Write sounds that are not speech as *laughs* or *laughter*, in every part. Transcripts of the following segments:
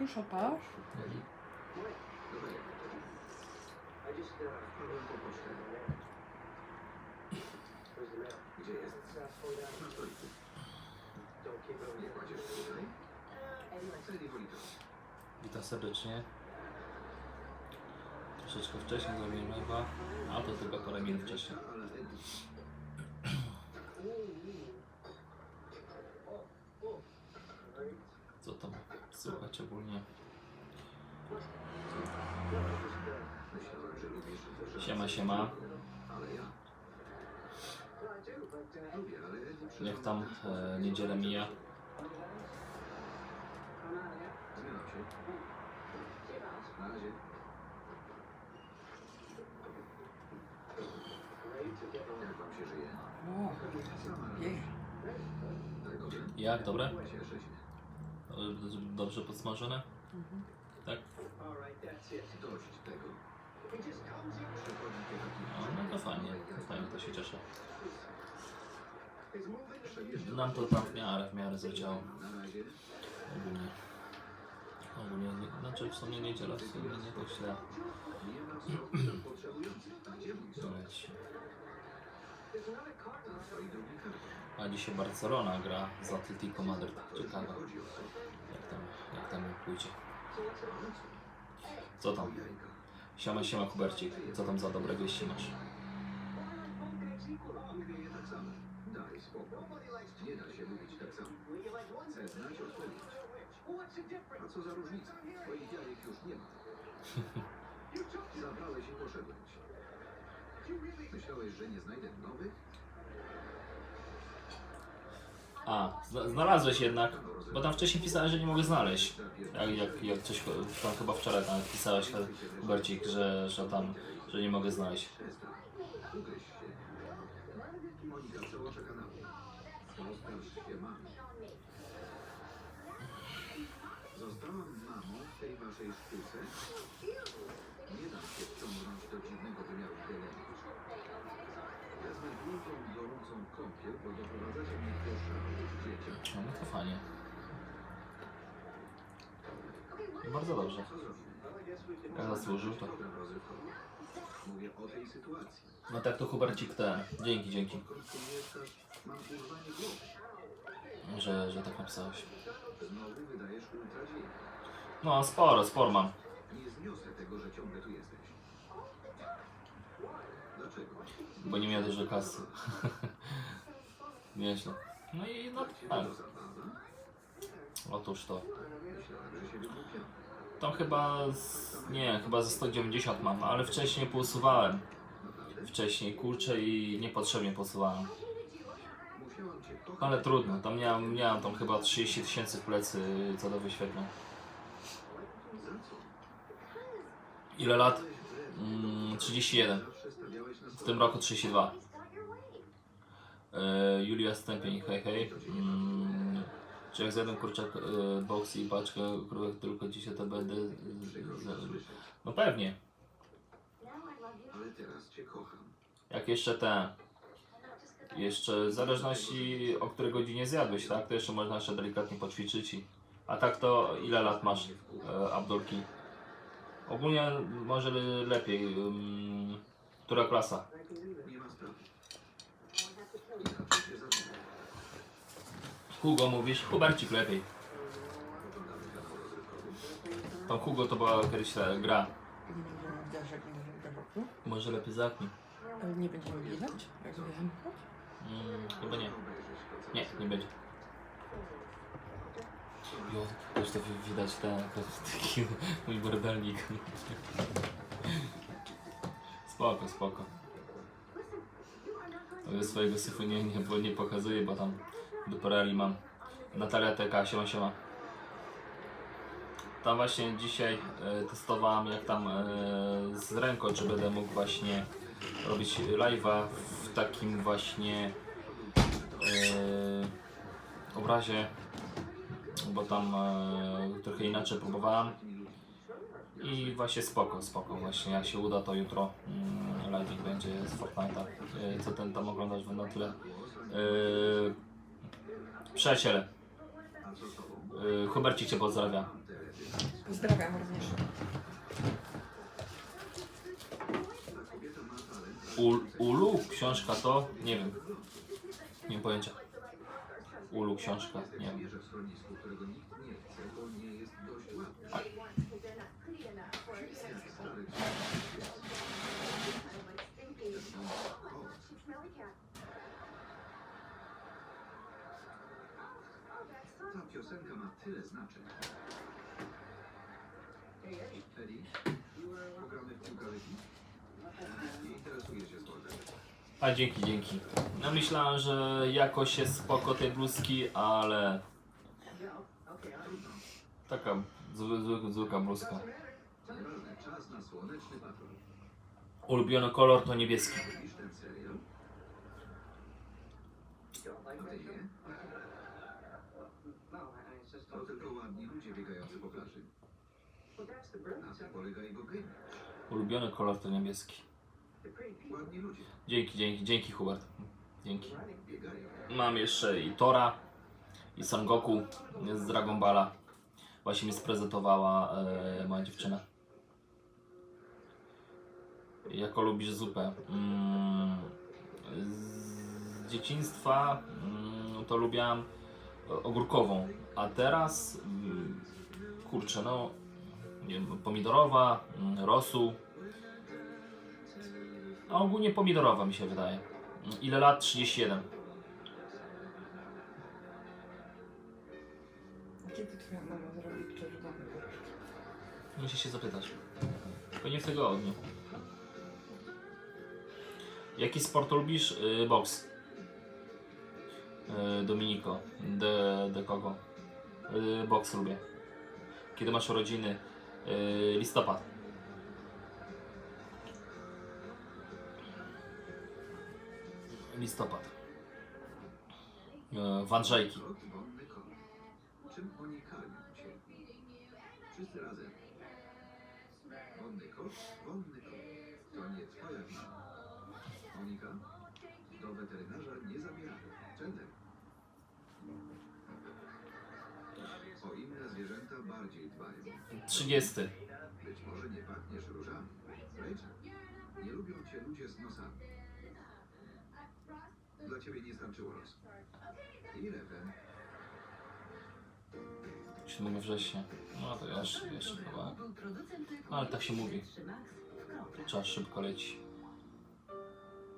Już opasz? Gdzie jest? Na stoliku. Nie kładziesz tutaj? Witam serdecznie. Troszeczkę wcześniej zrobiłem live'a, a to tylko parę minut wcześniej. Ale Eddie. Co tam słychać ogólnie? Siema, siema. Jak tam e, niedzielę mija? Jak wam się żyje? Jak, dobre? Dobrze- podsmażone? Mhm. Tak? Dość tego. No, no to fajnie, to fajnie, to się cieszę. Nam to tam w miarę, w miarę razie. Ogólnie. Ogólnie, nie- znaczy w sumie niedziela w sumie nie tak źle leci. A dzisiaj Barcelona gra z Atletico Madryt. Ciekawe, jak tam, jak tam pójdzie. Co tam? Siema, siema Hubercik. Co tam za dobre wieści masz? Nie da się mówić tak samo. Chcę znać odpowiedź. A co za różnica? Twoich jajek już nie ma. Zabrałeś i poszedłeś. Myślałeś, że nie znajdę nowych? A, zna- znalazłeś jednak. Bo tam wcześniej pisałeś, że nie mogę znaleźć. Jak, jak, jak coś tam chyba wczoraj tam pisałeś Hubercik, że, że tam, że nie mogę znaleźć. Ugryź się. Monika przełożę kanapę. Poskarż się mamie. Zostałam mamą w tej waszej sztuce? Nie dam się wciągnąć do dziwnego wymiaru genetycznego. Wezmę długą, gorącą kąpiel, bo doprowadzacie mnie do szału dzieciak. No, no to fajnie. Bardzo dobrze. Co zrobimy? Jak zasłużył, to... Program rozrywkowy. Mówię o tej sytuacji. No tak to Hubercik ten. Dzięki, dzięki, Odkąd tu mieszkasz, mam urwanie głowy. że, że tak napisałeś. Znowu wydajesz ultradzień. No, sporo, sporo mam. Nie zniosę tego, że ciągle tu jesteś. Dlaczego? Bo nie miałem dużo kasy. *laughs* Nieźle. No i no to zabawa? Otóż to. Tam chyba z, nie, chyba ze 190 mam, ale wcześniej pousuwałem. Wcześniej kurczę i niepotrzebnie posuwałem. Ale trudno, tam miałem, miałem tam chyba 30 tysięcy w plecy co do wyświetleń. Ile lat? Mm, 31. W tym roku 32. E, Julia Stępień, hej hej. Mm, czy jak zjadłem kurczak e, box i paczkę krówek tylko dzisiaj to będę... z-. No pewnie. Ale teraz cię kocham. Jak jeszcze te... Jeszcze w zależności o której godzinie zjadłeś, tak? To jeszcze można jeszcze delikatnie poćwiczyć i... A tak to ile lat masz, e, Abdulki? Ogólnie może le- lepiej. Która klasa? Hugo mówisz? Hubercik lepiej. Tam Hugo to była kiedyś ta gra. Nie będziemy widać, jak będziemy widać okno. Może lepiej zamknij. Ale nie będziemy widać, jak będziemy chodź. Mm, chyba nie. Nie, nie będzie. Jo, już to wi- widać ten taki mój bordelnik. Spoko, spoko. Ale swojego syfu nie, nie, bo nie pokazuję, bo tam do parali mam. Natalia TK, siema, siema. Tam właśnie dzisiaj e, testowałem jak tam e, z ręką, czy będę mógł właśnie robić live'a w takim właśnie e, obrazie, bo tam e, trochę inaczej próbowałem i właśnie spoko, spoko, właśnie jak się uda to jutro mm, live będzie z Fortnite'a, e, co ten tam oglądasz w na tyle. E, przyjaciele, e, Hubercik Cię pozdrawia. Pozdrawiam również. U, Ulu, książka to? Nie wiem. Nie mam pojęcia. Ulu, książka, nie wiem w schronisku, którego nikt nie chce, bo nie jest dość ładny. Jak stary pies. Zresztą kot. Ta piosenka ma tyle znaczeń. Eddie, pogramy w piłkarzyki? Nie interesuje się sportem. A dzięki, dzięki. No myślałem, że jakoś jest spoko tej bluzki, ale taka zły, zły, zwykła bluzka. Nieważne, czas na słoneczny patrol. Ulubiony kolor to niebieski. Lubisz ten serial? A ty nie? To tylko ładni ludzie biegający po plaży. Na tym polega jego game. Ulubiony kolor to niebieski. Ładni ludzie Dzięki, dzięki, dzięki Hubert. Dzięki. biegają. Mam jeszcze i Tora, i Son Goku z Dragon Balla. Właśnie mi sprezentowała e, moja dziewczyna. Jako lubisz zupę? Mm, z dzieciństwa mm, to lubiłam ogórkową, a teraz mm, kurczę, no pomidorowa, mm, rosół. A ogólnie pomidorowa mi się wydaje. Ile lat? 31. Kiedy twoja mama zrobi czerwony borszcz? Muszę się zapytać. Pewnie w tygodniu. Jaki sport lubisz? Yy, boks. Yy, Dominiko. De, de kogo? Yy, boks lubię. Kiedy masz urodziny? Yy, listopad. Listopad. Yy, w Andrzejki. Wszyscy razem. Wonny kot, wonny kot. To nie twoja wina. Monika? Do weterynarza nie zabieramy. Czendek. Bardziej dbają. 30. Być może nie pachniesz różami. Rachel, nie lubią cię ludzie z nosami. Dla ciebie nie starczyło losu. I Reven, 7 września. No to jeszcze, jeszcze kawałek. Ale tak się mówi. Czas szybko leci.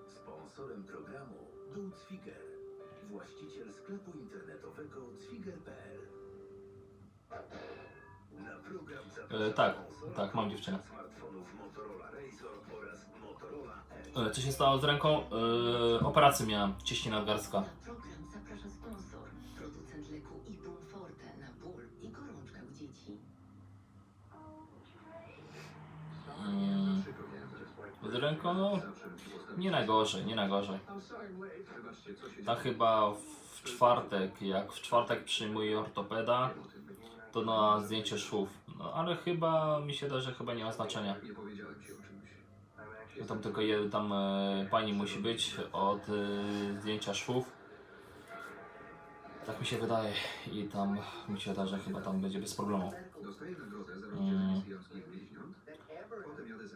Sponsorem programu był Cwiger, właściciel sklepu internetowego cwiger.pl. E, tak, tak, mam dziewczynę. E, Co się stało z ręką? E, operację miałem, ciśnienie nadgarstka. Na program zaprasza sponsor, producent leku Ibum Forte na ból i gorączkę u dzieci. Mm, z ręką, no, nie najgorzej, nie najgorzej. Ta chyba w czwartek, jak w czwartek przyjmuję ortopeda, to na zdjęcie szwów. No ale chyba, mi się da, że chyba nie ma znaczenia. No, tam tylko je, tam e, pani musi być od e, zdjęcia szwów. Tak mi się wydaje. I tam mi się da, że chyba tam będzie bez problemu. Mm.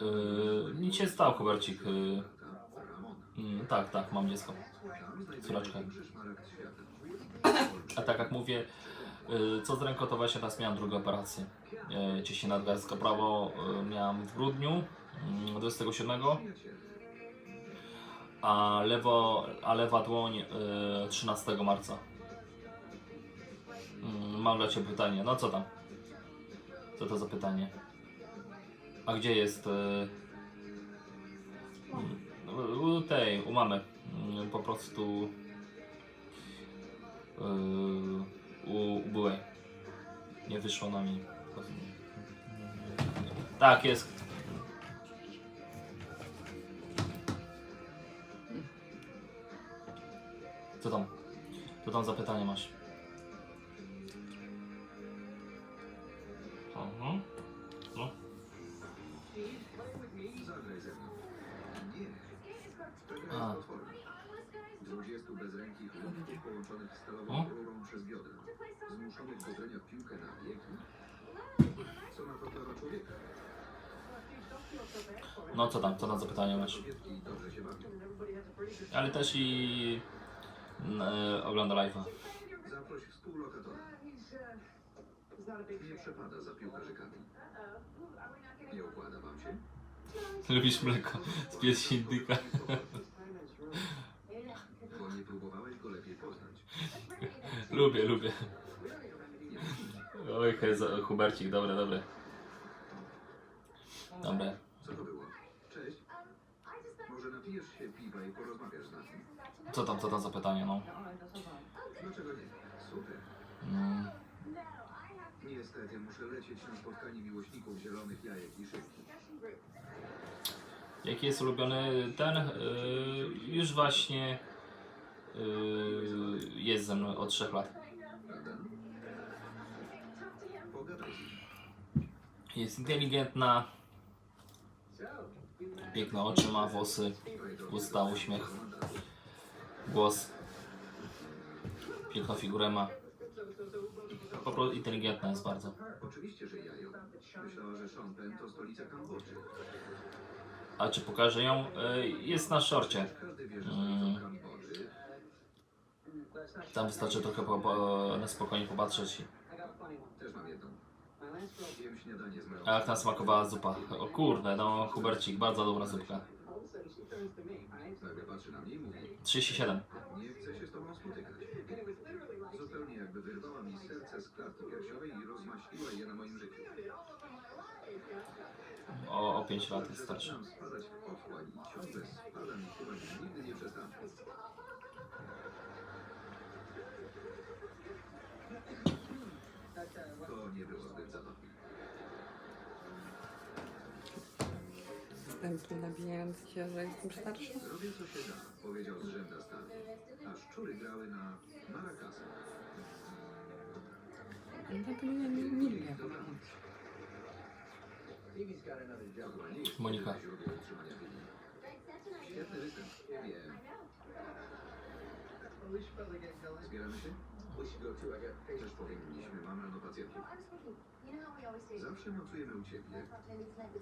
Yy, nic się stało, Hubercik. Yy, Ramona. mm, tak, tak, mam dziecko. Córeczkę. A tak jak mówię, co z ręką to właśnie teraz miałem drugą operację. Yy, ciśnienie nadgarstka prawo yy, miałem w grudniu yy, 27, Przyjaciele. a, lewo, a lewa dłoń yy, 13 marca. Yy, mam dla Ciebie pytanie, no co tam? Co to za pytanie? A gdzie jest... U tej, u mamy. Yy, po prostu... Yy, u, byłej. Nie wyszło na mi. Tak, jest. Co tam? Co tam za pytanie masz? Mhm. No. A. jest potworna. 20 bezrękich ludków połączonych stalową rurą przez biodra. Zmuszonych do grania w piłkę na biegi. Co na to prawa człowieka? No co tam, co tam za pytania masz? Kobietki dobrze się bawią. Ale też i e, ogląda live'a. Zaproś współlokatora. Nie przepada za piłkarzykami. Nie układa wam się? Lubisz mleko z piersi indyka. *laughs* Bo nie próbowałeś go lepiej poznać. Lubię, lubię. Oj, Hezo, Hubercik, dobre, dobre. Dobre. Co to było? Cześć. Może napijesz się piwa i porozmawiasz z nami? Co tam, co tam za pytanie, no? Dlaczego nie? Super. Mm, Niestety muszę lecieć na spotkanie miłośników zielonych jajek i szybki. jaki jest ulubiony ten? Y, już właśnie jest ze mną od 3 lat. Jest inteligentna, piękne oczy ma, włosy, usta, uśmiech, głos, piękną figurę ma. Po prostu inteligentna jest bardzo. Oczywiście, że jajo. Myślała, że to stolica Kambodży. A czy pokażę ją? Y, Jest na szorcie. Każdy wie, że Mm. stolicą Kambodży Tam wystarczy trochę po, po, na spokojnie popatrzeć. też mam jedną. Jem śniadanie z moją A jak tam smakowała zupa? O kurde, no Hubercik, bardzo dobra zupka. Nagle patrzy na mnie i mówi, 37. nie chcę się z tobą spotykać. Zupełnie jakby wyrwała mi serce z klatki piersiowej i rozmaśliła je na moim życiu. O, o 5 lat jest starszy. Zaczynam spadać w otchłań i ciągle spadam i chyba nigdy nie przestanę. To nie było zbyt zabawne. Wstępnie nabijający się, że jestem starszy. Zrobię co się da, powiedział zrzęda stary. A szczury grały na marakasach. No to nie, nie, jest Monika. Świetny występ. Wiem. Zbieramy się? Też powinniśmy. Mam rano pacjentów. Zawsze nocujemy u ciebie.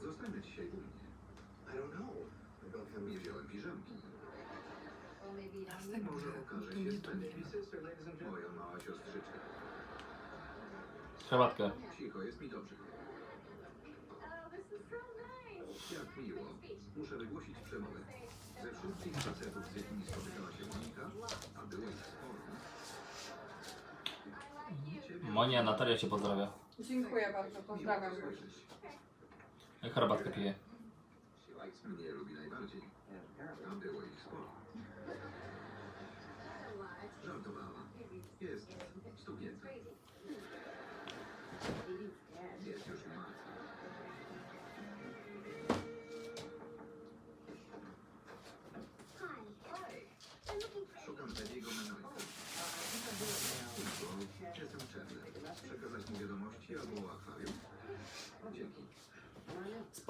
Zostanę dzisiaj u mnie. Nie wziąłem piżamki. Może okaże się spędnie. Moja mała siostrzyczka. Herbatkę. Cicho, jest mi dobrze. Jak miło. Muszę wygłosić przemowę. Ze wszystkich facetów, z jakimi spotykała się Monika, a było ich sporo. Monia, Natalia cię pozdrawia. Dziękuję bardzo, pozdrawiam. Jak herbatkę pije. Mnie lubi najbardziej. A było ich sporo. Żartowała. Jest stuknięta.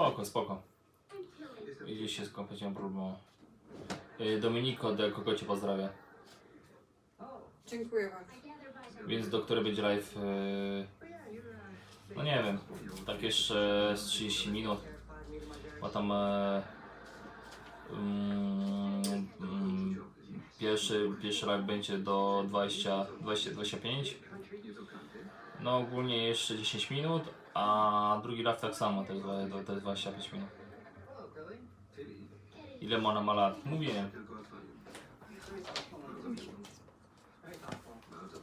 Spoko, spoko. Idzie się ma problemu. Y, Dominiko, do kogo cię pozdrawia. Dziękuję bardzo. Więc do której będzie live? y, No nie wiem. Tak jeszcze z 30 minut. Bo tam e, mm, mm, pierwszy, pierwszy live będzie do 20, 20, 25. No ogólnie jeszcze 10 minut, a drugi live tak samo, dwa- to jest 25 minut. Ile ona ma lat? Bardzo.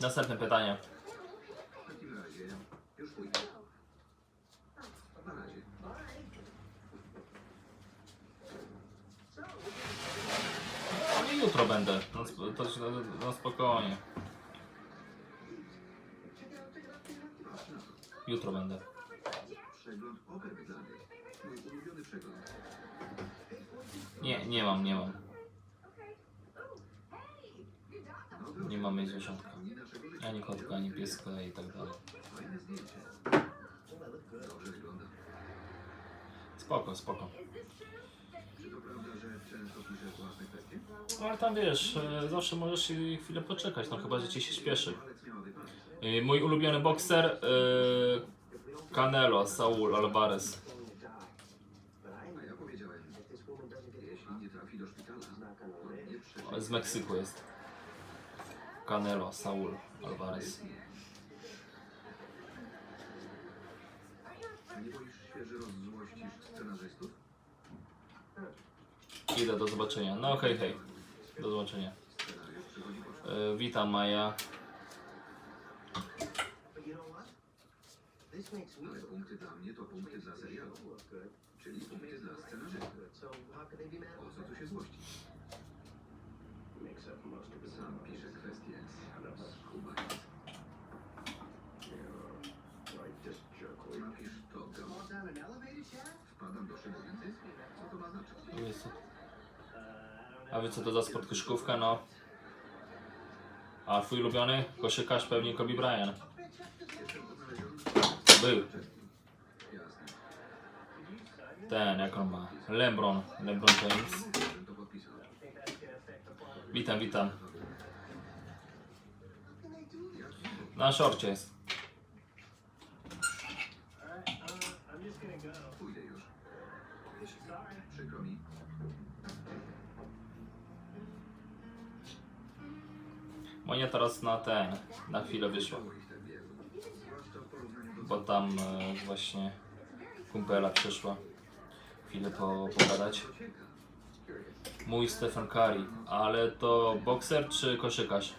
Następne pytanie. W takim razie już pójdę. Na razie. No i jutro będę. No, sp- to, to, no spokojnie. To. Jutro będę. Nie, nie mam, nie mam. Nie. Nie naszego życia. Ani kotka, ani pieska i tak dalej. Spoko, spoko. Czy to prawda, że często piszesz własne kwestie? No ale tam wiesz, e, zawsze możesz i chwilę poczekać, no chyba, że ci się śpieszy. E, Mój ulubiony bokser e, Canelo, Saul Alvarez. A ja powiedziałem, jeśli nie trafi do szpitala, to nie przeżyje. Z Meksyku jest. Canelo, Saul Alvarez. A nie boisz się, że rozzłościsz scenarzystów? Idę, do zobaczenia. No hej, hej. Do zobaczenia. E, witam Maja. Ale punkty dla mnie to punkty dla serialu. Czyli punkty dla scenarzysty. O co tu się złościć? Sam piszę kwestie. Skubaniec. Napisz to. Wpadam do szybujący? Co to ma znaczyć? A wie co to za sport koszykówka? No. A twój ulubiony koszykarz pewnie Kobe Bryant. Był. Ten, jak on ma? LeBron. LeBron James. Witam, witam. Na szorcie jest. Monia teraz na ten, na chwilę wyszła. Bo tam e, właśnie kumpela przyszła. Chwilę po, pogadać. Mój Stephen Curry. Ale to bokser czy koszykarz?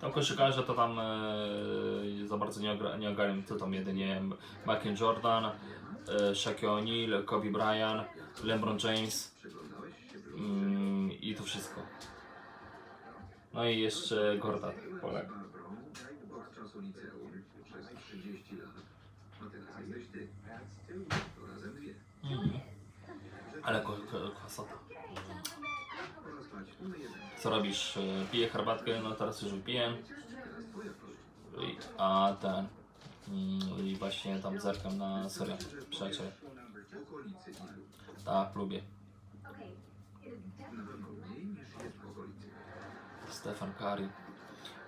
Tam koszykarze to tam e, za bardzo nie, ogra- nie ogarniam, to tam jedynie Michael Jordan, e, Shaquille O'Neal, Kobe Bryant, LeBron James mm, i to wszystko. No i jeszcze Gortat, Polak. Barbrą od czasu liceum przez 30 lat. A teraz jesteś ty. To razem dwie. Mm. Ale kwasota. Co robisz? E, Piję herbatkę, no teraz już. I- A ten. mm, I właśnie tam zerkam na serial. Przyjaciel. Tak, lubię. Na pewno mniej niż jest w okolicy. Stefan Curry.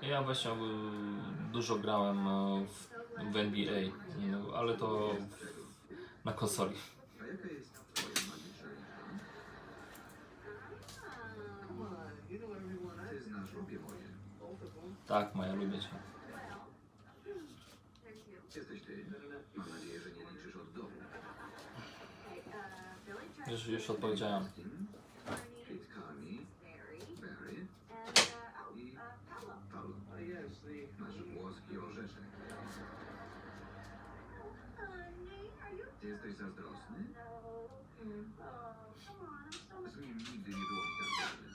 Ja właśnie e, dużo grałem e, w, w NBA, no, ale to na konsoli. Tak, moja lubię cię. Ty. Mam nadzieję, że nie liczysz od domu. Już, już odpowiedziałem. Jesteś zazdrosny? Z nim nigdy nie było mi tak dobrze.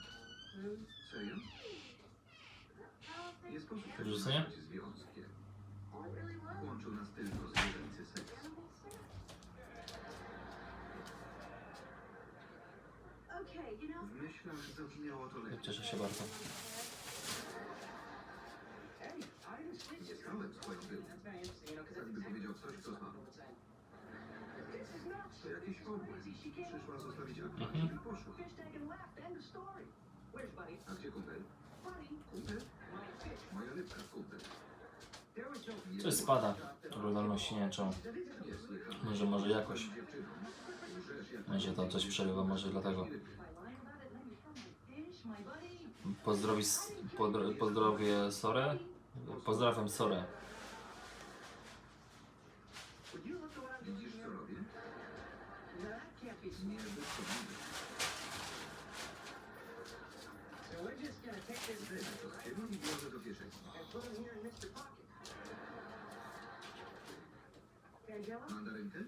Serio? Nie sposób tak Rzucenie? nazwać związkiem. Łączył nas tylko zwierzęcy seks. W myślach zabrzmiało to lepiej. Cieszę się bardzo. Nie stałem swoją byłą. Gdyby powiedział coś, co znam. To jakiś obłęd. Przyszła zostawić akta Mhm. i poszła. A gdzie kumpel? Kumpel? Moja rybka, kumpel. Coś spada. Oglądalności nie wiem czemu. Może, może jakoś. Będzie tam coś przerywa, może dlatego. Pozdrowi, pozdrowię Sorę. Pozdrawiam Sorę. Widzisz, co robię? Nie wyszkodliwe. Zdejmę to z siebie i włożę do kieszeni. Mandarynkę?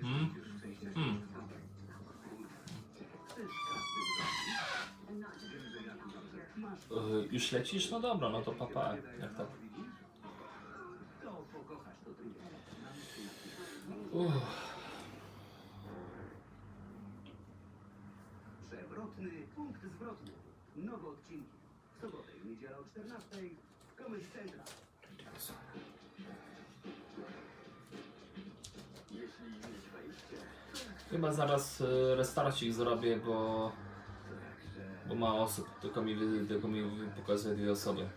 Hmm? Hmm. Y, Już lecisz? No dobra, no to papa. Jak tak? Nocny punkt zwrotny. Nowe odcinki. W sobotę i niedzielę o 14 w Comedy Central. Jeśli mieć wejście, Chyba zaraz e, restarcik zrobię, bo, bo ma osób, tylko mi, wy- tylko mi wy- pokazuje dwie osoby.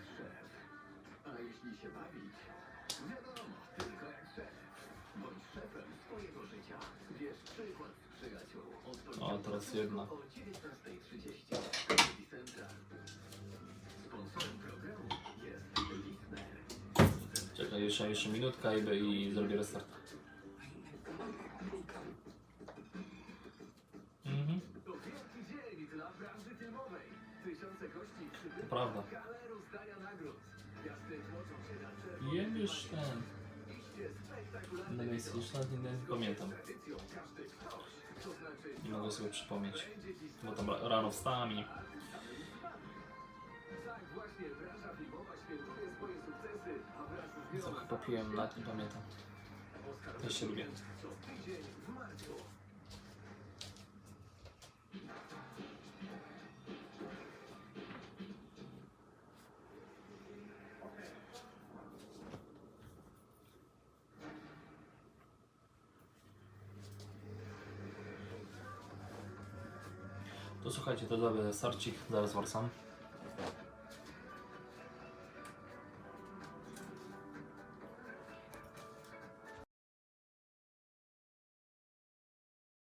O, teraz jedna. O 19.30 Comedy Central. Sponsorem programu jest Listener. Czekaj, jeszcze, jeszcze minutka i, i zrobię restart. Mhm, To prawda. Jem już ten. Iście spektakularne Na miejscu już nawet nie, pamiętam. Nie mogę sobie przypomnieć. Bo tam ra- rano wstałem i co chyba piłem, nawet nie pamiętam. Też się lubię. To dobry starcik, zaraz wracam.